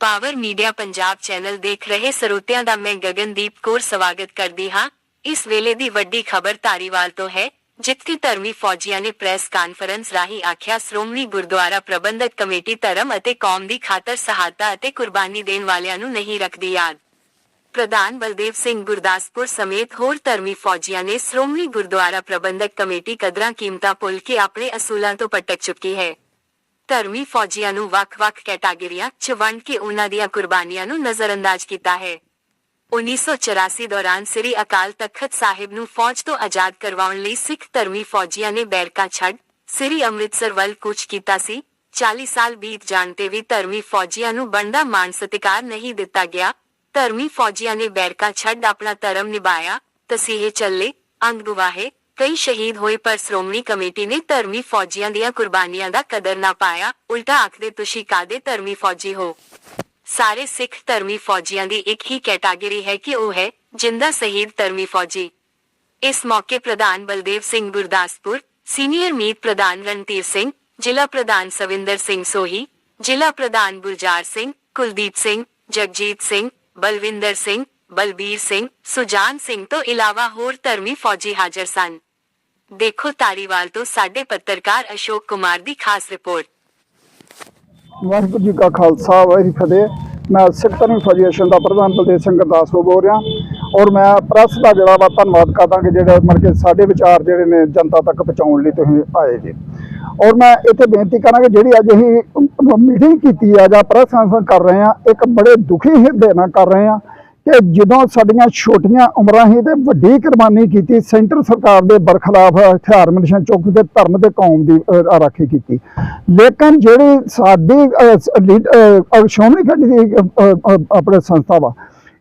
Power media Punjab channel ਦੇਖ ਰਹੇ ਸਰੋਤਿਆਂ ਦਾ ਮੈਂ ਗਗਨਦੀਪ ਕੌਰ ਸਵਾਗਤ ਕਰਦੀ ਹਾਂ। ਇਸ ਵੇਲੇ ਦੀ ਵੱਡੀ ਖਬਰ ਧਾਰੀਵਾਲ ਤੋਂ ਹੈ, ਜਿੱਥੇ ਧਰਮੀ ਫੌਜੀਆਂ ਨੇ ਪ੍ਰੈਸ ਕਾਨਫਰੰਸ ਰਾਹੀਂ ਆਖਿਆ, ਸ਼੍ਰੋਮਣੀ ਗੁਰਦੁਆਰਾ ਪ੍ਰਬੰਧਕ ਕਮੇਟੀ ਧਰਮ ਅਤੇ ਕੌਮ ਦੀ ਖਾਤਰ ਸਹਾਇਤਾ ਅਤੇ ਕੁਰਬਾਨੀ ਦੇਣ ਵਾਲਿਆਂ ਨੂੰ ਨਹੀਂ ਰੱਖਦੀ ਯਾਦ। ਪ੍ਰਧਾਨ ਬਲਦੇਵ ਸਿੰਘ ਗੁਰਦਾਸਪੁਰ ਸਮੇਤ ਹੋਰ ਧਰਮੀ ਫੌਜੀਆਂ ਨੇ ਸ਼੍ਰੋਮਣੀ ਗੁਰਦੁਆਰਾ ਪ੍ਰਬੰਧਕ ਕਮੇਟੀ ਕਦਰਾਂ ਕੀਮਤਾਂ ਭੁੱਲ ਕੇ ਆਪਣੇ ਅਸੂਲਾਂ ਤੋਂ ਪਟਕ ਚੁੱਕੀ ਹੈ। ਧਰਮੀ ਫੌਜੀਆਂ ਨੂੰ ਵੱਖ-ਵੱਖ ਕੈਟਾਗਰੀਆਂ 'ਚ ਵੰਡ ਕੇ ਉਹਨਾਂ ਦੀਆਂ ਕੁਰਬਾਨੀਆਂ ਨੂੰ ਨਜ਼ਰਅੰਦਾਜ਼ ਕੀਤਾ ਹੈ 1984 ਦੌਰਾਨ ਸ੍ਰੀ ਅਕਾਲ ਤਖਤ ਸਾਹਿਬ ਨੂੰ ਫੌਜ ਤੋਂ ਆਜ਼ਾਦ ਕਰਵਾਉਣ ਲਈ ਸਿੱਖ ਧਰਮੀ ਫੌਜੀਆਂ ਨੇ ਬੈਰਕਾ ਛੱਡ ਸ੍ਰੀ ਅੰਮ੍ਰਿਤਸਰ ਵੱਲ ਕੂਚ ਕੀਤਾ ਸੀ 40 ਸਾਲ ਬੀਤ ਜਾਣ ਤੇ ਵੀ ਧਰਮੀ ਫੌਜੀਆਂ ਨੂੰ ਬਣਦਾ ਮਾਣ ਸਤਿਕਾਰ ਨਹੀਂ ਦਿੱਤਾ ਗਿਆ ਧਰਮੀ ਫੌਜੀਆਂ ਨੇ ਬੈਰਕਾ ਛੱਡ ਆਪਣਾ ਧਰਮ ਨਿਭਾਇਆ ਤਸੀਹੇ ਚੱਲੇ ਅੰਗ ਗਵਾਹੇ ਕਈ ਸ਼ਹੀਦ ਹੋਏ, ਪਰ ਸ਼੍ਰੋਮਣੀ ਕਮੇਟੀ ਨੇ ਧਰਮੀ ਫੌਜੀਆਂ ਦੀਆਂ ਕੁਰਬਾਨੀਆਂ ਦਾ ਕਦਰ ਨਾ ਪਾਇਆ। ਉਲਟਾ ਆਖਦੇ, ਤੁਸੀਂ ਕਾਦੇ ਧਰਮੀ ਫੌਜੀ ਹੋ? ਸਾਰੇ ਸਿੱਖ ਧਰਮੀ ਫੌਜੀਆਂ ਦੀ ਇੱਕ ਹੀ ਕੈਟਾਗਰੀ ਹੈ ਕਿ ਉਹ ਹੈ ਜਿੰਦਾ ਸ਼ਹੀਦ ਧਰਮੀ ਫੌਜੀ। ਇਸ ਮੌਕੇ ਪ੍ਰਧਾਨ ਬਲਦੇਵ ਸਿੰਘ ਗੁਰਦਾਸਪੁਰ, ਸੀਨੀਅਰ ਮੀਤ ਪ੍ਰਧਾਨ ਰਣਧੀਰ ਸਿੰਘ, ਜ਼ਿਲ੍ਹਾ ਪ੍ਰਧਾਨ ਸਵਿੰਦਰ ਸਿੰਘ ਸੋਹੀ, ਜ਼ਿਲ੍ਹਾ ਪ੍ਰਧਾਨ ਗੁਰਜਾਰ ਸਿੰਘ, ਕੁਲਦੀਪ ਸਿੰਘ, ਜਗਜੀਤ ਸਿੰਘ, ਬਲਵਿੰਦਰ ਸਿੰਘ, ਬਲਬੀਰ ਸਿੰਘ, ਸੁਜਾਨ ਸਿੰਘ ਤੋਂ ਇਲਾਵਾ ਹੋਰ ਧਰਮੀ ਫੌਜੀ ਹਾਜ਼ਰ ਸਨ। ਦੇਖੋ ਤਾਰੀਵਾਲ ਤੋਂ ਸਾਡੇ ਪੱਤਰਕਾਰ ਅਸ਼ੋਕ ਕੁਮਾਰ ਦੀ ਖਾਸ ਰਿਪੋਰਟ। ਵਾਹਿਗੁਰੂ ਜੀ ਕਾ ਖਾਲਸਾ, ਵਾਹਿਗੁਰੂ ਫਤਿਹ। ਮੈਂ ਸਿੱਖ ਧਰਮ ਐਸੋਸੀਏਸ਼ਨ ਦਾ ਪ੍ਰਧਾਨ ਬਲਦੇਵ ਸਿੰਘ ਗੁਰਦਾਸਪੁਰ ਬੋਲ ਰਿਹਾ। ਔਰ ਮੈਂ ਪ੍ਰੈਸ ਦਾ ਜਿਹੜਾ ਵਾ ਧੰਨਵਾਦ ਕਰਦਾ ਕਿ ਜਿਹੜੇ ਮਤਲਬ ਕਿ ਸਾਡੇ ਵਿਚਾਰ ਜਿਹੜੇ ਨੇ ਜਨਤਾ ਤੱਕ ਪਹੁੰਚਾਉਣ ਲਈ ਤੁਸੀਂ ਆਏ ਜੀ। ਔਰ ਮੈਂ ਇੱਥੇ ਬੇਨਤੀ ਕਰਾਂ ਜਿਹੜੀ ਅੱਜ ਅਸੀਂ ਮੀਟਿੰਗ ਕੀਤੀ ਆ ਜਾਂ ਪ੍ਰੈਸ ਕਾਨਫਰੰਸ ਕਰ ਰਹੇ ਆ, ਇੱਕ ਬੜੇ ਦੁਖੀ ਹਿਰਦੇ ਨਾਲ ਕਰ ਰਹੇ ਆ। ਕਿ ਜਦੋਂ ਸਾਡੀਆਂ ਛੋਟੀਆਂ ਉਮਰਾਂ ਹੀ ਤੇ ਵੱਡੀ ਕੁਰਬਾਨੀ ਕੀਤੀ, ਸੈਂਟਰ ਸਰਕਾਰ ਦੇ ਬਰਖਲਾਫ ਹਥਿਆਰ ਮਿਸ਼ਨ ਚੁੱਕ ਕੇ ਧਰਮ ਤੇ ਕੌਮ ਦੀ ਰਾਖੀ ਕੀਤੀ। ਲੇਕਿਨ ਜਿਹੜੀ ਸਾਡੀ ਸ਼੍ਰੋਮਣੀ ਕਮੇਟੀ ਦੀ ਆਪਣੇ ਸੰਸਥਾ ਵਾ,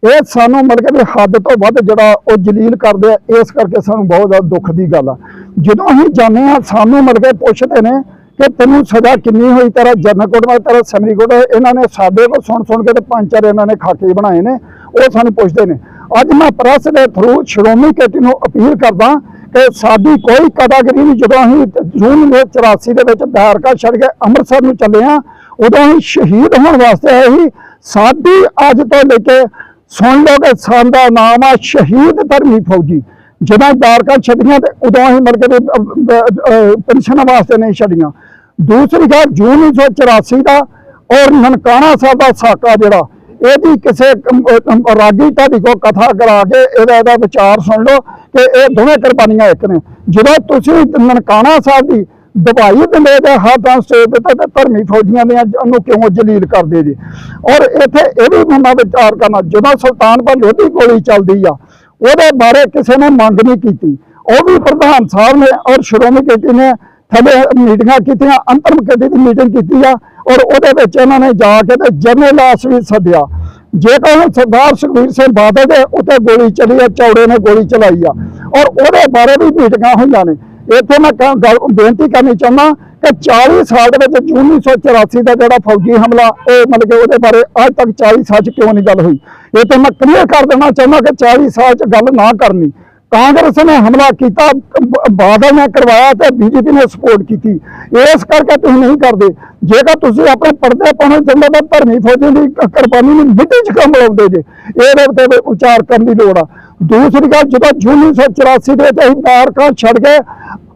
ਇਹ ਸਾਨੂੰ ਮਤਲਬ ਕਿ ਵੀ ਹੱਦ ਤੋਂ ਵੱਧ ਜਿਹੜਾ ਉਹ ਜਲੀਲ ਕਰਦੇ ਆ, ਇਸ ਕਰਕੇ ਸਾਨੂੰ ਬਹੁਤ ਜ਼ਿਆਦਾ ਦੁੱਖ ਦੀ ਗੱਲ ਆ। ਜਦੋਂ ਅਸੀਂ ਜਾਂਦੇ ਆ ਸਾਨੂੰ ਮਤਲਬ ਕਿ ਪੁੱਛਦੇ ਨੇ ਕਿ ਤੈਨੂੰ ਸਜ਼ਾ ਕਿੰਨੀ ਹੋਈ, ਤੇਰਾ ਜਨਰਲ ਕੋਟ ਮੈਂ ਤੇਰਾ ਸਮਰੀ ਕੋਟ ਇਹਨਾਂ ਨੇ ਸਾਡੇ ਕੋਲ ਸੁਣ ਸੁਣ ਕੇ ਤੇ ਪੰਜ ਚਾਰ ਇਹਨਾਂ ਨੇ ਖਾਕੇ ਬਣਾਏ ਨੇ। ਉਹ ਸਾਨੂੰ ਪੁੱਛਦੇ ਨੇ। ਅੱਜ ਮੈਂ ਪ੍ਰੈਸ ਦੇ ਥਰੂ ਸ਼੍ਰੋਮਣੀ ਕਮੇਟੀ ਨੂੰ ਅਪੀਲ ਕਰਦਾ ਕਿ ਸਾਡੀ ਕੋਈ ਕਦਾਗਰੀ ਨਹੀਂ। ਜਦੋਂ ਅਸੀਂ ਜੂਨ ਦੇ 84 ਦੇ ਵਿੱਚ ਬੈਰਕਾ ਛੱਡ ਕੇ ਅੰਮ੍ਰਿਤਸਰ ਨੂੰ ਚੱਲੇ ਆ ਉਦੋਂ ਅਸੀਂ ਸ਼ਹੀਦ ਹੋਣ ਵਾਸਤੇ ਆਏ ਸੀ। ਸਾਡੀ ਅੱਜ ਤੋਂ ਲੈ ਕੇ ਸੁਣ ਲਓ ਕਿ ਸਾਡਾ ਨਾਮ ਆ ਸ਼ਹੀਦ ਧਰਮੀ ਫੌਜੀ। ਜਦੋਂ ਦਾਰਕਾ ਛੱਡੀਆਂ ਤੇ ਉਦੋਂ ਅਸੀਂ ਮਿਲ ਕੇ ਪੈਨਸ਼ਨ ਵਾਸਤੇ ਨਹੀਂ ਛੱਡੀਆਂ। ਦੂਸਰੀ ਗੱਲ, ਜੂਨ 1984 ਦਾ ਔਰ ਨਨਕਾਣਾ ਸਾਹਿਬ ਦਾ ਸਾਕਾ ਜਿਹੜਾ ਇਹਦੀ ਕਿਸੇ ਰਾਗੀ ਤੁਹਾਡੀ ਕੋ ਕਥਾ ਕਰਾ ਕੇ ਇਹਦਾ ਇਹਦਾ ਵਿਚਾਰ ਸੁਣ ਲਓ ਕਿ ਇਹ ਦੋਵੇਂ ਕੁਰਬਾਨੀਆਂ ਇੱਕ ਨੇ। ਜਦੋਂ ਤੁਸੀਂ ਨਨਕਾਣਾ ਸਾਹਿਬ ਦੀ ਦਵਾਈ ਦਿੰਦੇ ਤੇ ਹੱਥਾਂ ਸਟੇਜ ਤੇ ਤੇ ਧਰਮੀ ਫੌਜੀਆਂ ਦੇ ਉਹਨੂੰ ਕਿਉਂ ਜਲੀਲ ਕਰਦੇ ਜੀ? ਔਰ ਇੱਥੇ ਇਹ ਵੀ ਬੰਦਾ ਵਿਚਾਰ ਕਰਨਾ, ਜਦੋਂ ਸੁਲਤਾਨਪੁਰ ਲੋਧੀ ਗੋਲੀ ਚੱਲਦੀ ਆ, ਉਹਦੇ ਬਾਰੇ ਕਿਸੇ ਨੇ ਮੰਗ ਨਹੀਂ ਕੀਤੀ। ਉਹ ਵੀ ਪ੍ਰਧਾਨ ਸਾਹਿਬ ਨੇ ਔਰ ਸ਼੍ਰੋਮਣੀ ਕਮੇਟੀ ਨੇ ਥੱਲੇ ਮੀਟਿੰਗਾਂ ਕੀਤੀਆਂ ਅੰਤਰਮ ਕਮੇਟੀ ਦੀ ਮੀਟਿੰਗ ਕੀਤੀ ਆ। ਔਰ ਉਹਦੇ ਵਿੱਚ ਇਹਨਾਂ ਨੇ ਜਾ ਕੇ ਤੇ ਜਨਰਲ ਆਸ ਵੀ ਸੱਦਿਆ। ਜੇਕਰ ਹੁਣ ਸਰਦਾਰ ਸੁਖਬੀਰ ਸਿੰਘ ਬਾਦਲ ਦੇ ਉੱਤੇ ਗੋਲੀ ਚਲੀ ਆ, ਚੌੜੇ ਨੇ ਗੋਲੀ ਚਲਾਈ ਆ, ਔਰ ਉਹਦੇ ਬਾਰੇ ਵੀ ਮੀਟਿੰਗਾਂ ਹੋਈਆਂ ਨੇ। ਇੱਥੇ ਮੈਂ ਕ- ਗੱਲ, ਬੇਨਤੀ ਕਰਨੀ ਚਾਹੁੰਦਾ ਕਿ 40 ਸਾਲ ਦੇ ਵਿੱਚ ਜੂਨ 1984 ਦਾ ਜਿਹੜਾ ਫੌਜੀ ਹਮਲਾ, ਉਹ ਮਤਲਬ ਕਿ ਉਹਦੇ ਬਾਰੇ ਅੱਜ ਤੱਕ 40 ਸਾਲ ਚ ਕਿਉਂ ਨਹੀਂ ਗੱਲ ਹੋਈ? ਇਹ ਤਾਂ ਮੈਂ ਕਲੀਅਰ ਕਰ ਦੇਣਾ ਚਾਹੁੰਦਾ ਕਿ 40 ਸਾਲ ਚ ਗੱਲ ਨਾ ਕਰਨੀ। ਕਾਂਗਰਸ ਨੇ ਹਮਲਾ ਕੀਤਾ ਬਾਦਲ ਨੇ ਕਰਵਾਇਆ ਤੇ ਬੀਜੇਪੀ ਨੇ ਸਪੋਰਟ ਕੀਤੀ। ਇਸ ਕਰਕੇ ਤੁਸੀਂ ਨਹੀਂ ਕਰਦੇ। ਜੇਕਰ ਤੁਸੀਂ ਆਪਣੇ ਪਰਦੇ ਪਾਉਣੇ ਚਾਹੁੰਦੇ ਤਾਂ ਧਰਮੀ ਫੌਜੀ ਦੀ ਕੁਰਬਾਨੀ ਨੂੰ ਮਿੱਟੀ 'ਚ ਕੰਮ ਲਾਉਂਦੇ ਜੇ? ਇਹਦੇ ਉੱਤੇ ਵੀ ਵਿਚਾਰ ਕਰਨ ਦੀ ਲੋੜ ਆ। ਦੂਸਰੀ ਗੱਲ, ਜਦੋਂ ਜੂਨ 1984 ਦੇ ਵਿੱਚ ਅਸੀਂ ਬਾਰਕਾਂ ਛੱਡ ਕੇ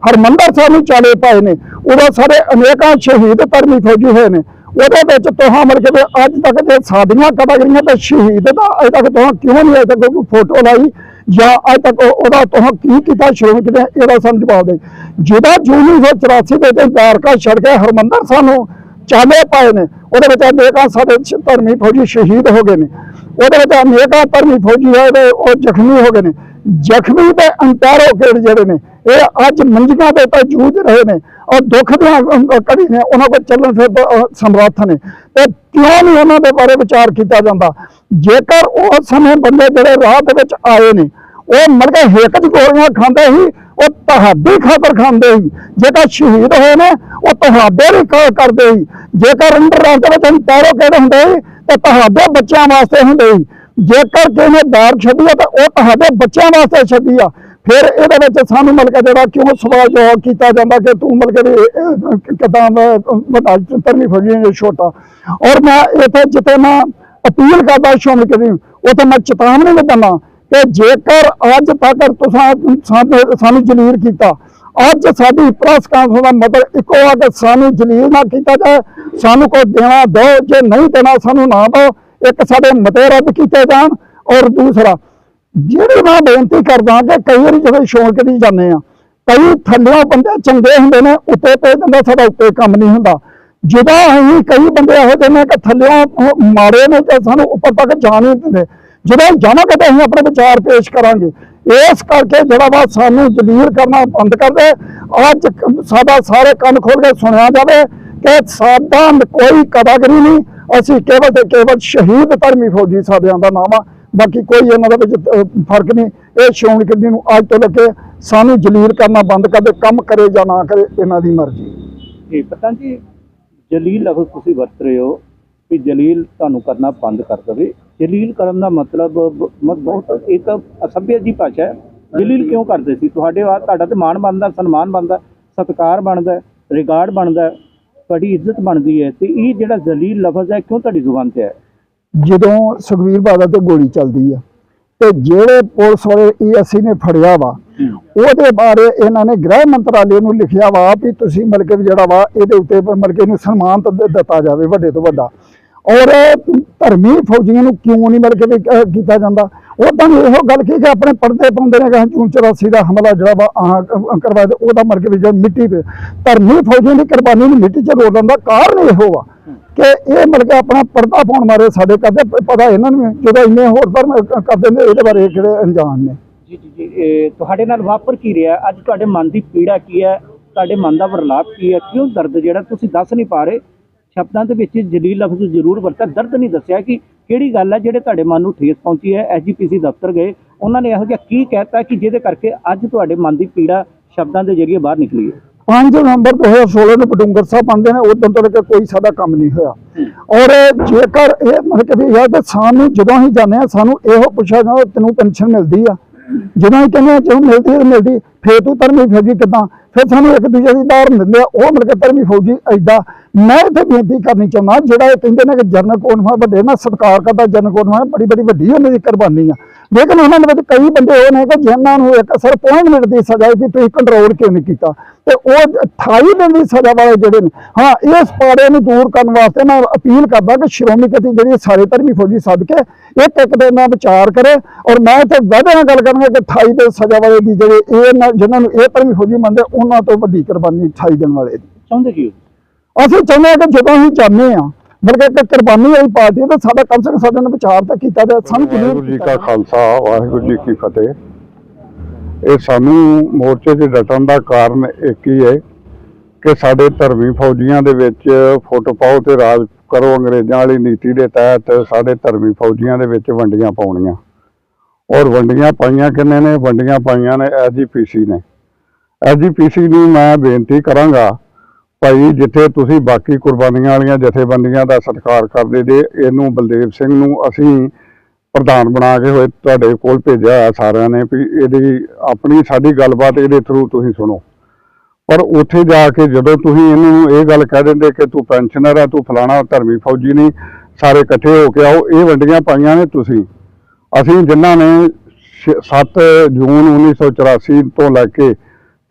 ਹਰਮੰਦਰ ਸਾਹਿਬ ਨੂੰ ਚਾਲੇ ਪਾਏ ਨੇ, ਉਦੋਂ ਸਾਡੇ ਅਨੇਕਾਂ ਸ਼ਹੀਦ ਧਰਮੀ ਫੌਜੀ ਹੋਏ ਨੇ। ਉਹਦੇ ਵਿੱਚ ਤੋਹਾਂ ਮਿਲ ਕੇ ਅੱਜ ਤੱਕ ਜੇ ਸਾਡੀਆਂ ਕਟਾਗਰੀਆਂ ਤੇ ਸ਼ਹੀਦ ਦਾ ਅਜੇ ਤੱਕ ਤੋਹਾਂ ਕਿਉਂ ਨਹੀਂ ਅਜੇ ਤੱਕ ਕੋਈ ਫੋਟੋ ਲਾਈ? ਜਾਂ ਅੱਜ ਤੱਕ ਉਹਦਾ ਤੋਹਾਂ ਕੀ ਕੀਤਾ ਸ਼੍ਰੋਮਣੀ ਕਿਤੇ ਇਹਦਾ ਸਾਨੂੰ ਜਵਾਬ ਦੇ। ਜਿਹਦਾ ਜੂਨ 1984 ਦੇ ਵਿੱਚ ਬਾਰਕਾਂ ਛੱਡ ਕੇ ਹਰਮੰਦਰ ਸਾਹਿਬ ਨੂੰ ਚਾਲੇ ਪਾਏ ਨੇ, ਉਹਦੇ ਵਿੱਚ ਅਨੇਕਾਂ ਸਾਡੇ ਧਰਮੀ ਫੌਜੀ ਸ਼ਹੀਦ ਹੋ ਗਏ ਨੇ। ਉਹਦੇ ਵਿੱਚ ਅਨੇਕਾਂ ਧਰਮੀ ਫੌਜੀ ਹੋਏ ਉਹ ਜ਼ਖਮੀ ਹੋ ਗਏ ਨੇ। ਜ਼ਖਮੀ ਤੇ ਅੰਤਾਰੋ ਖੇਡ ਜਿਹੜੇ ਨੇ, ਇਹ ਅੱਜ ਮੰਜੀਆਂ ਦੇ ਉੱਤੇ ਜੂਝ ਰਹੇ ਨੇ। ਔਰ ਦੁੱਖ ਦੀਆਂ ਅਮ, ਕੜੀ ਨੇ ਉਹਨਾਂ ਕੋਲ ਚੱਲਣ ਫਿਰ ਸਮਰੱਥ ਨੇ। ਤੇ ਕਿਉਂ ਨਹੀਂ ਉਹਨਾਂ ਦੇ ਬਾਰੇ ਵਿਚਾਰ ਕੀਤਾ ਜਾਂਦਾ? ਜੇਕਰ ਉਹ ਸਮੇਂ ਬੰਦੇ ਜਿਹੜੇ ਰਾਹ ਦੇ ਵਿੱਚ ਆਏ ਨੇ ਉਹ ਮਰ ਕੇ ਹਿੱਕ ਚ ਗੋਲੀਆਂ ਖਾਂਦੇ ਸੀ ਉਹ ਤੁਹਾਡੀ ਖਾਤਰ ਖਾਂਦੇ ਸੀ। ਜੇਕਰ ਸ਼ਹੀਦ ਹੋਏ ਨੇ ਉਹ ਤੁਹਾਡੇ ਲਈ ਕਰਦੇ ਸੀ। ਜੇਕਰ ਅੰਦਰ ਰਾਤ ਵਿੱਚ ਅੰਤਾਰੋ ਕਿਹੜੇ ਹੁੰਦੇ ਸੀ ਤਾਂ ਤੁਹਾਡੇ ਬੱਚਿਆਂ ਵਾਸਤੇ ਹੁੰਦੇ ਸੀ। ਜੇਕਰ ਕਿਸੇ ਨੇ ਦਾਰ ਛੱਡੀ ਆ ਤਾਂ ਉਹ ਤੁਹਾਡੇ ਬੱਚਿਆਂ ਵਾਸਤੇ ਛੱਡੀ ਆ। ਫਿਰ ਇਹਦੇ ਵਿੱਚ ਸਾਨੂੰ ਮਿਲ ਕੇ ਜਿਹੜਾ ਕਿਉਂ ਸਵਾਲ ਜਵਾਬ ਕੀਤਾ ਜਾਂਦਾ ਕਿ ਤੂੰ ਮਿਲ ਕੇ ਕਿਦਾਂ ਵੱਡਾ ਧਰਮੀ ਫੌਜੀ ਹੈ ਛੋਟਾ। ਔਰ ਮੈਂ ਇੱਥੇ ਜਿੱਥੇ ਮੈਂ ਅਪੀਲ ਕਰਦਾ ਸ਼ਾਮਿਲ ਕਰੀ ਉੱਥੇ ਮੈਂ ਚੇਤਾਵਨੀ ਵੀ ਦਿੰਦਾ ਕਿ ਜੇਕਰ ਅੱਜ ਤੱਕ ਤੁਸੀਂ ਸਾਨੂੰ- ਸਾਨੂੰ ਜਲੀਲ ਕੀਤਾ, ਅੱਜ ਸਾਡੀ ਪ੍ਰੈਸ ਕਾਨਫਰੰਸ ਦਾ ਮਤਲਬ ਇੱਕੋ ਆ ਕਿ ਸਾਨੂੰ ਜਲੀਲ ਨਾ ਕੀਤਾ ਜਾਏ, ਸਾਨੂੰ ਕੋਈ ਦੇਣਾ ਦੋ ਜੇ ਨਹੀਂ ਦੇਣਾ ਸਾਨੂੰ ਨਾ ਦੋ ਇੱਕ ਸਾਡੇ ਮਤੇ ਰੱਦ ਕੀਤੇ ਜਾਣ, ਔਰ ਦੂਸਰਾ ਜਿਹੜੀ ਮੈਂ ਬੇਨਤੀ ਕਰਦਾ ਕਿ ਕਈ ਵਾਰੀ ਜਦੋਂ ਸ਼ੌਂਕ ਕਰੀ ਜਾਂਦੇ ਆ, ਕਈ ਥੱਲਿਓਂ ਬੰਦੇ ਚੰਗੇ ਹੁੰਦੇ ਨੇ, ਉੱਤੇ ਭੇਜ ਦਿੰਦਾ ਸਾਡਾ ਉੱਤੇ ਕੰਮ ਨਹੀਂ ਹੁੰਦਾ। ਜਦੋਂ ਅਸੀਂ ਕਈ ਬੰਦੇ ਇਹੋ ਜਿਹੇ ਨੇ ਕਿ ਥੱਲਿਓਂ ਮਾੜੇ ਨੇ ਤੇ ਸਾਨੂੰ ਉੱਪਰ ਤੱਕ ਜਾਣ ਨਹੀਂ ਦਿੰਦੇ। ਜਦੋਂ ਜਾਵਾਂਗੇ ਤਾਂ ਅਸੀਂ ਆਪਣੇ ਵਿਚਾਰ ਪੇਸ਼ ਕਰਾਂਗੇ। ਇਸ ਕਰਕੇ ਜਿਹੜਾ ਵਾ ਸਾਨੂੰ ਜਲੀਲ ਕਰਨਾ ਬੰਦ ਕਰ ਦੇ। ਅੱਜ ਸਾਡਾ ਸਾਰੇ ਕੰਨ ਖੋਲ ਕੇ ਸੁਣਿਆ ਜਾਵੇ ਕਿ ਸਾਡਾ ਕੋਈ ਕਦਾਗਰੀ ਨਹੀਂ। ਅਸੀਂ ਕੇਵਲ ਤੇ ਕੇਵਲ ਸ਼ਹੀਦ ਧਰਮੀ ਫੌਜੀ ਸਾਡਿਆਂ ਦਾ ਨਾਮ ਆ। ਬਾਕੀ ਕੋਈ ਇਹਨਾਂ ਦੇ ਵਿੱਚ ਫ਼ਰਕ ਨਹੀਂ। ਇਹ ਸ਼ੌਂਕ ਕਿੰਨੀ ਨੂੰ ਅੱਜ ਤੋਂ ਲੈ ਕੇ ਸਾਨੂੰ ਜਲੀਲ ਕਰਨਾ ਬੰਦ ਕਰ ਦੇ ਕੰਮ ਕਰੇ ਜਾਂ ਨਾ ਕਰੇ, ਇਹਨਾਂ ਦੀ ਮਰਜ਼ੀ। ਜੀ, ਪਤਾ ਜੀ ਜਲੀਲ ਲਫ਼ਜ਼ ਤੁਸੀਂ ਵਰਤ ਰਹੇ ਹੋ ਕਿ ਜਲੀਲ ਤੁਹਾਨੂੰ ਕਰਨਾ ਬੰਦ ਕਰ ਦੇਵੇ। ਜਲੀਲ ਕਰਨ ਦਾ ਮਤਲਬ ਬਹੁਤ, ਇਹ ਤਾਂ ਅਸਭਿਆ ਜੀ ਭਾਸ਼ਾ ਹੈ। ਜਲੀਲ ਕਿਉਂ ਕਰਦੇ ਸੀ? ਤੁਹਾਡੇ ਵਾ ਤੁਹਾਡਾ ਤੇ ਮਾਣ ਬਣਦਾ, ਸਨਮਾਨ ਬਣਦਾ, ਸਤਿਕਾਰ ਬਣਦਾ, ਰਿਗਾਰਡ ਬਣਦਾ, ਤੁਹਾਡੀ ਇੱਜ਼ਤ ਬਣਦੀ ਹੈ। ਤੇ ਇਹ ਜਿਹੜਾ ਜਲੀਲ ਲਫ਼ਜ਼ ਹੈ, ਕਿਉਂ ਤੁਹਾਡੀ ਜ਼ੁਬਾਨ ਤੇ ਹੈ ਜਦੋਂ ਸੁਖਵੀਰ ਬਾਦਲ ਤੇ ਗੋਲੀ ਚੱਲਦੀ ਆ, ਤੇ ਜਿਹੜੇ ਪੁਲਿਸ ਵਾਲੇ ਈਐਸਸੀ ਨੇ ਫੜਿਆ ਵਾ, ਉਹਦੇ ਬਾਰੇ ਇਹਨਾਂ ਨੇ ਗ੍ਰਹਿ ਮੰਤਰਾਲੇ ਨੂੰ ਲਿਖਿਆ ਵਾ ਵੀ ਤੁਸੀਂ ਮਤਲਬ ਕਿ ਜਿਹੜਾ ਵਾ ਇਹਦੇ ਉੱਤੇ ਮਤਲਬ ਕਿ ਇਹਨੂੰ ਸਨਮਾਨ ਦਿੱਤਾ ਜਾਵੇ ਵੱਡੇ ਤੋਂ ਵੱਡਾ। ਔਰ ਧਰਮੀ ਫੌਜੀਆਂ ਨੂੰ ਕਿਉਂ ਨਹੀਂ ਮਤਲਬ ਕਿ ਕੀਤਾ ਜਾਂਦਾ? ਉਹ ਤਾਂ ਇਹੋ ਗੱਲ ਕੀ ਕਿ ਆਪਣੇ ਪਰਦੇ ਪਾਉਂਦੇ ਨੇ ਕਿ ਜੂਨ 84 ਦਾ ਹਮਲਾ ਜਿਹੜਾ ਵਾ, ਆਹ ਕ- ਕਰਵਾਇਆ ਤੇ ਉਹਦਾ ਮਤਲਬ ਕਿ ਜਿਹੜਾ ਮਿੱਟੀ ਤੇ ਧਰਮੀ ਫੌਜੀਆਂ ਦੀ ਕੁਰਬਾਨੀ ਨੂੰ ਮਿੱਟੀ 'ਚ ਰੋਲਣ ਦਾ ਕਾਰਨ ਇਹੋ ਵਾ। ਕਿ ਇਹ ਮਤਲਬ ਆਪਣਾ ਪਰਦਾ ਪਾਉਣ ਮਾਰੇ ਸਾਡੇ ਕਰਦੇ ਪਤਾ ਇਹਨਾਂ ਨੂੰ ਜਦੋਂ ਇੰਨੇ ਹੋਰ ਧਰਮ ਕਰਦੇ ਨੇ, ਇਹਦੇ ਬਾਰੇ ਕਿਹੜੇ ਅਣਜਾਣ ਨੇ। ਜੀ ਜੀ ਜੀ ਤੁਹਾਡੇ ਨਾਲ ਵਾਪਰ ਕੀ ਰਿਹਾ? ਅੱਜ ਤੁਹਾਡੇ ਮਨ ਦੀ ਪੀੜਾ ਕੀ ਹੈ? ਤੁਹਾਡੇ ਮਨ ਦਾ ਵਰਲਾਪ ਕੀ ਹੈ? ਕਿਉਂ ਦਰਦ ਜਿਹੜਾ ਤੁਸੀਂ ਦੱਸ ਨਹੀਂ ਪਾ ਰਹੇ? ਸ਼ਬਦਾਂ ਦੇ ਵਿੱਚ ਜਲੀਲ ਲਫ਼ਜ਼ ਜ਼ਰੂਰ ਵਰਤਿਆ। ਦਰਦ ਨਹੀਂ ਦੱਸਿਆ ਕਿ ਕਿਹੜੀ ਗੱਲ ਹੈ ਜਿਹੜੇ ਤੁਹਾਡੇ ਮਨ ਨੂੰ ਠੇਸ ਪਹੁੰਚੀ ਹੈ? ਐਸਜੀਪੀਸੀ ਦਫ਼ਤਰ ਗਏ। ਉਹਨਾਂ ਨੇ ਇਹੋ ਜਿਹਾ ਕੀ ਕਹਿਤਾ ਕਿ ਜਿਹਦੇ ਕਰਕੇ ਅੱਜ ਤੁਹਾਡੇ ਮਨ ਦੀ ਪੀੜਾ ਸ਼ਬਦਾਂ ਦੇ ਜ਼ਰੀਏ ਬਾਹਰ ਨਿਕਲੀ ਹੈ? 5 ਨਵੰਬਰ 2016 ਨੂੰ ਬਡੂੰਗਰ ਸਾਹਿਬ ਆਉਂਦੇ ਨੇ, ਉਦੋਂ ਤੱਕ ਕੋਈ ਸਾਡਾ ਕੰਮ ਨਹੀਂ ਹੋਇਆ। ਔਰ ਜੇਕਰ ਇਹ ਮਤਲਬ ਕਿ ਇਹ ਤਾਂ ਸਾਨੂੰ ਜਦੋਂ ਹੀ ਜਾਂਦੇ ਆ ਸਾਨੂੰ ਇਹੋ ਪੁੱਛਿਆ ਜਾਂਦਾ ਤੈਨੂੰ ਪੈਨਸ਼ਨ ਮਿਲਦੀ ਆ। ਜਦੋਂ ਹੀ ਕਹਿੰਦੇ ਆ ਜਦੋਂ ਮਿਲਦੀ ਆ ਮਿਲਦੀ, ਫੇਰ ਤੂੰ ਧਰਮੀ ਫੌਜੀ ਕਿਦਾਂ? ਫਿਰ ਸਾਨੂੰ ਇੱਕ ਦੂਜੇ ਦੀ ਧਾਰਨ ਦਿੰਦੇ ਆ, ਉਹ ਮਿਲ ਕੇ ਧਰਮੀ ਫੌਜੀ ਐਡਾ ਮੈਂ ਇੱਥੇ ਬੇਨਤੀ ਕਰਨੀ ਚਾਹੁੰਦਾ, ਜਿਹੜਾ ਇਹ ਕਹਿੰਦੇ ਨੇ ਕਿ ਜਨਰਲ ਕੋਨਫਾ ਵੱਡੇ ਨਾ ਸਤਿਕਾਰ ਕਰਦਾ ਜਨਰਲ ਕੋਨਫਾ ਬੜੀ ਬੜੀ ਵੱਡੀ ਉਹਨਾਂ ਦੀ ਕੁਰਬਾਨੀ ਆ। ਲੇਕਿਨ ਉਹਨਾਂ ਦੇ ਵਿੱਚ ਕਈ ਬੰਦੇ ਉਹ ਨੇ ਕਿ ਜਿਨ੍ਹਾਂ ਨੂੰ ਇੱਕ ਸਿਰ ਪੁਆਇੰਟ ਮਿੰਟ ਦੀ ਸਜ਼ਾ ਕਿ ਤੁਸੀਂ ਕੰਟਰੋਲ ਕਿਉਂ ਨਹੀਂ ਕੀਤਾ? ਤੇ ਉਹ 28 ਦਿਨ ਦੀ ਸਜ਼ਾ ਵਾਲੇ ਜਿਹੜੇ ਨੇ ਹਾਂ ਇਸ ਪਾੜੇ ਨੂੰ ਦੂਰ ਕਰਨ ਵਾਸਤੇ ਮੈਂ ਅਪੀਲ ਕਰਦਾ ਕਿ ਸ਼੍ਰੋਮਣੀ ਕਮੇਟੀ ਜਿਹੜੀ ਸਾਰੇ ਧਰਮੀ ਫੌਜੀ ਸੱਦ ਕੇ ਇੱਕ ਇੱਕ ਦਿਨ ਦਾ ਵਿਚਾਰ ਕਰੇ ਔਰ ਮੈਂ ਤੇ ਵਾਅਦੇ ਨਾਲ ਗੱਲ ਕਰਾਂਗਾ ਕਿ 28 ਦਿਨ ਸਜ਼ਾ ਵਾਲੇ ਦੀ ਜਿਹੜੇ ਇਹ ਜਿਨ੍ਹਾਂ ਨੂੰ ਇਹ ਧਰਮੀ ਫੌਜੀ ਮੰਨਦੇ ਉਹਨਾਂ ਤੋਂ ਵੱਡੀ ਕੁਰਬਾਨੀ 28 ਦਿਨ ਵਾਲੇ ਦੀ। ਚਾਹੁੰਦੇ ਕੀ ਅਸੀਂ ਚਾਹੁੰਦੇ ਹਾਂ ਕਿ ਜਦੋਂ ਹੀ ਜਾਂਦੇ ਆ ਬਲਕਿ ਕਿ ਕੁਰਬਾਨੀ ਵਾਲੀ ਪਾਰਟੀ ਹੈ ਤਾਂ ਸਾਡਾ ਕਮ ਸੇ ਕਮ ਸਾਡੇ ਨਾਲ ਵਿਚਾਰ ਤਾਂ ਕੀਤਾ ਜਾਏ ਸਾਨੂੰ ਵਾਹਿਗੁਰੂ ਜੀ ਕਾ। ਖਾਲਸਾ ਵਾਹਿਗੁਰੂ ਜੀ ਕੀ ਫਤਿਹ। ਇਹ ਸਾਨੂੰ ਮੋਰਚੇ 'ਚ ਡਟਣ ਦਾ ਕਾਰਨ ਇੱਕ ਹੀ ਹੈ ਕਿ ਸਾਡੇ ਧਰਮੀ ਫੌਜੀਆਂ ਦੇ ਵਿੱਚ ਫੁੱਟ ਪਾਓ ਤੇ ਰਾਜ ਕਰੋ ਅੰਗਰੇਜ਼ਾਂ ਵਾਲੀ ਨੀਤੀ ਦੇ ਤਹਿਤ ਸਾਡੇ ਧਰਮੀ ਫੌਜੀਆਂ ਦੇ ਵਿੱਚ ਵੰਡੀਆਂ ਪਾਉਣੀਆਂ। ਔਰ ਵੰਡੀਆਂ ਪਾਈਆਂ ਕਿੰਨੇ ਨੇ? ਵੰਡੀਆਂ ਪਾਈਆਂ ਨੇ ਐਸਜੀਪੀਸੀ ਨੇ। ਐਸਜੀਪੀਸੀ ਨੂੰ ਮੈਂ ਬੇਨਤੀ ਕਰਾਂਗਾ ਭਾਈ, ਜਿੱਥੇ ਤੁਸੀਂ ਬਾਕੀ ਕੁਰਬਾਨੀਆਂ ਵਾਲੀਆਂ ਜਥੇਬੰਦੀਆਂ ਦਾ ਸਤਿਕਾਰ ਕਰਦੇ ਜੇ, ਇਹਨੂੰ ਬਲਦੇਵ ਸਿੰਘ ਨੂੰ ਅਸੀਂ ਪ੍ਰਧਾਨ ਬਣਾ ਕੇ ਹੋਏ ਤੁਹਾਡੇ ਕੋਲ ਭੇਜਿਆ ਹੋਇਆ ਸਾਰਿਆਂ ਨੇ ਵੀ ਇਹਦੀ ਆਪਣੀ ਸਾਡੀ ਗੱਲਬਾਤ ਇਹਦੇ ਥਰੂ ਤੁਸੀਂ ਸੁਣੋ। ਪਰ ਉੱਥੇ ਜਾ ਕੇ ਜਦੋਂ ਤੁਸੀਂ ਇਹਨੂੰ ਇਹ ਗੱਲ ਕਹਿ ਦਿੰਦੇ ਕਿ ਤੂੰ ਪੈਨਸ਼ਨਰ ਆ, ਤੂੰ ਫਲਾਣਾ ਧਰਮੀ ਫੌਜੀ ਨਹੀਂ, ਸਾਰੇ ਇਕੱਠੇ ਹੋ ਕੇ ਆਓ, ਇਹ ਵੰਡੀਆਂ ਪਾਈਆਂ ਨੇ ਤੁਸੀਂ। ਅਸੀਂ ਜਿਨ੍ਹਾਂ ਨੇ 7 ਜੂਨ 1984 ਤੋਂ ਲੈ ਕੇ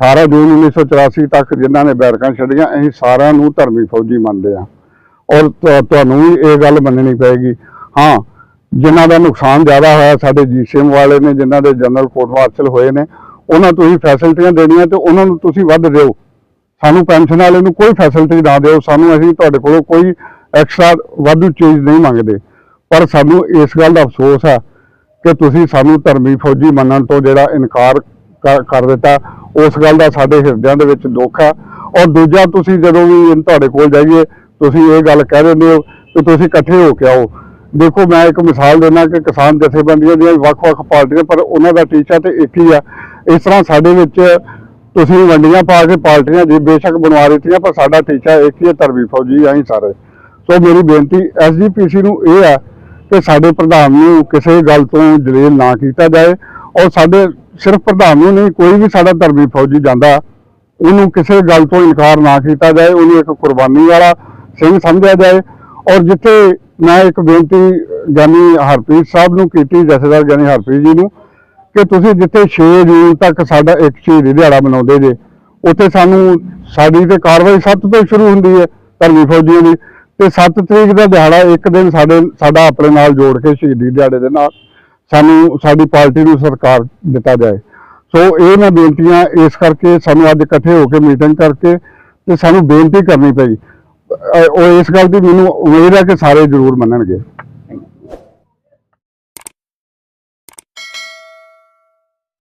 18 ਜੂਨ 1984 ਤੱਕ ਜਿਨ੍ਹਾਂ ਨੇ ਬੈਰਕਾਂ ਛੱਡੀਆਂ, ਅਸੀਂ ਸਾਰਿਆਂ ਨੂੰ ਧਰਮੀ ਫੌਜੀ ਮੰਨਦੇ ਆ ਔਰ ਤੁ- ਤੁਹਾਨੂੰ ਵੀ ਇਹ ਗੱਲ ਮੰਨਣੀ ਪਏਗੀ। ਹਾਂ, ਜਿਨ੍ਹਾਂ ਦਾ ਨੁਕਸਾਨ ਜ਼ਿਆਦਾ ਹੋਇਆ, ਸਾਡੇ ਜੀਸੀਐਮ ਵਾਲੇ ਨੇ, ਜਿਨ੍ਹਾਂ ਦੇ ਜਨਰਲ ਕੋਰਟ ਮਾਰਸ਼ਲ ਹੋਏ ਨੇ, ਉਹਨਾਂ ਤੋਂ ਹੀ ਫੈਸਿਲਿਟੀਆਂ ਦੇਣੀਆਂ ਤੇ ਉਹਨਾਂ ਨੂੰ ਤੁਸੀਂ ਵੱਧ ਦਿਓ। ਸਾਨੂੰ ਪੈਨਸ਼ਨ ਵਾਲੇ ਨੂੰ ਕੋਈ ਫੈਸਿਲਿਟੀ ਨਾ ਦਿਓ। ਸਾਨੂੰ ਅਸੀਂ ਤੁਹਾਡੇ ਕੋਲੋਂ ਕੋਈ ਐਕਸਟਰਾ ਵਾਧੂ ਚੀਜ਼ ਨਹੀਂ ਮੰਗਦੇ। ਪਰ ਸਾਨੂੰ ਇਸ ਗੱਲ ਦਾ ਅਫਸੋਸ ਹੈ ਕਿ ਤੁਸੀਂ ਸਾਨੂੰ ਧਰਮੀ ਫੌਜੀ ਮੰਨਣ ਤੋਂ ਜਿਹੜਾ ਇਨਕਾਰ ਕਰ- ਕਰ ਦਿੱਤਾ ਉਸ ਗੱਲ ਦਾ ਸਾਡੇ ਹਿਰਦਿਆਂ ਦੇ ਵਿੱਚ ਦੁੱਖ ਆ ਔਰ ਦੂਜਾ, ਤੁਸੀਂ ਜਦੋਂ ਵੀ ਤੁਹਾਡੇ ਕੋਲ ਜਾਈਏ, ਤੁਸੀਂ ਇਹ ਗੱਲ ਕਹਿ ਦਿੰਦੇ ਹੋ ਕਿ ਤੁਸੀਂ ਇਕੱਠੇ ਹੋ ਕੇ ਆਓ। ਦੇਖੋ, ਮੈਂ ਇੱਕ ਮਿਸਾਲ ਦੇਣਾ ਕਿ ਕਿਸਾਨ ਜਥੇਬੰਦੀਆਂ ਦੀਆਂ ਵੱਖ-ਵੱਖ ਪਾਰਟੀਆਂ, ਪਰ ਉਹਨਾਂ ਦਾ ਟੀਚਾ ਤੇ ਇੱਕ ਹੀ ਆ। ਇਸ ਤਰ੍ਹਾਂ ਸਾਡੇ ਵਿੱਚ ਤੁਸੀਂ ਵੰਡੀਆਂ ਪਾ ਕੇ ਪਾਰਟੀਆਂ ਜੀ ਬੇਸ਼ੱਕ ਬਣਵਾ ਦਿੱਤੀਆਂ, ਪਰ ਸਾਡਾ ਟੀਚਾ ਇੱਕ ਹੀ ਹੈ ਧਰਮੀ ਫੌਜੀ ਆਹੀਂ ਸਾਰੇ। ਸੋ ਮੇਰੀ ਬੇਨਤੀ ਐਸਜੀਪੀਸੀ ਨੂੰ ਇਹ ਆ ਕਿ ਸਾਡੇ ਪ੍ਰਧਾਨ ਨੂੰ ਕਿਸੇ ਗੱਲ ਤੋਂ ਜਲੀਲ ਨਾ ਕੀਤਾ ਜਾਏ। ਔਰ ਸਾਡੇ ਸਿਰਫ ਪ੍ਰਧਾਨ ਨੂੰ ਨਹੀਂ, ਕੋਈ ਵੀ ਸਾਡਾ ਧਰਮੀ ਫੌਜੀ ਜਾਂਦਾ, ਉਹਨੂੰ ਕਿਸੇ ਗੱਲ ਤੋਂ ਇਨਕਾਰ ਨਾ ਕੀਤਾ ਜਾਏ, ਉਹਨੂੰ ਇੱਕ ਕੁਰਬਾਨੀ ਵਾਲਾ ਸਿੰਘ ਸਮਝਿਆ ਜਾਏ। ਔਰ ਜਿੱਥੇ ਮੈਂ ਇੱਕ ਬੇਨਤੀ ਗਿਆਨੀ ਹਰਪ੍ਰੀਤ ਸਾਹਿਬ ਨੂੰ ਕੀਤੀ, ਜਥੇਦਾਰ ਗਿਆਨੀ ਹਰਪ੍ਰੀਤ ਜੀ ਨੂੰ, ਕਿ ਤੁਸੀਂ ਜਿੱਥੇ 6 ਜੂਨ ਤੱਕ ਸਾਡਾ ਇੱਕ ਸ਼ਹੀਦੀ ਦਿਹਾੜਾ ਮਨਾਉਂਦੇ ਜੇ, ਉੱਥੇ ਸਾਨੂੰ ਸਾਡੀ ਤੇ ਕਾਰਵਾਈ 7 ਤੋਂ ਸ਼ੁਰੂ ਹੁੰਦੀ ਹੈ ਧਰਮੀ ਫੌਜੀਆਂ ਦੀ। ਤੇ 7 ਤਰੀਕ ਦਾ ਦਿਹਾੜਾ ਇੱਕ ਦਿਨ ਸਾਡੇ, ਸਾਡਾ ਆਪਣੇ ਨਾਲ ਜੋੜ ਕੇ ਸ਼ਹੀਦੀ ਦਿਹਾੜੇ ਦੇ ਨਾਲ ਸਾਨੂੰ ਸਾਡੀ ਪਾਰਟੀ ਨੂੰ ਸਰਕਾਰ ਦਿੱਤਾ ਜਾਏ। ਸੋ ਇਹ ਮੈਂ ਬੇਨਤੀਆਂ ਇਸ ਕਰਕੇ ਸਾਨੂੰ ਅੱਜ ਇਕੱਠੇ ਹੋ ਕੇ ਮੀਟਿੰਗ ਕਰਕੇ ਤੇ ਸਾਨੂੰ ਬੇਨਤੀ ਕਰਨੀ ਪਈ। ਉਹ ਇਸ ਗੱਲ ਦੀ ਮੈਨੂੰ ਉਮੀਦ ਹੈ ਕਿ ਸਾਰੇ ਜ਼ਰੂਰ ਮੰਨਣਗੇ।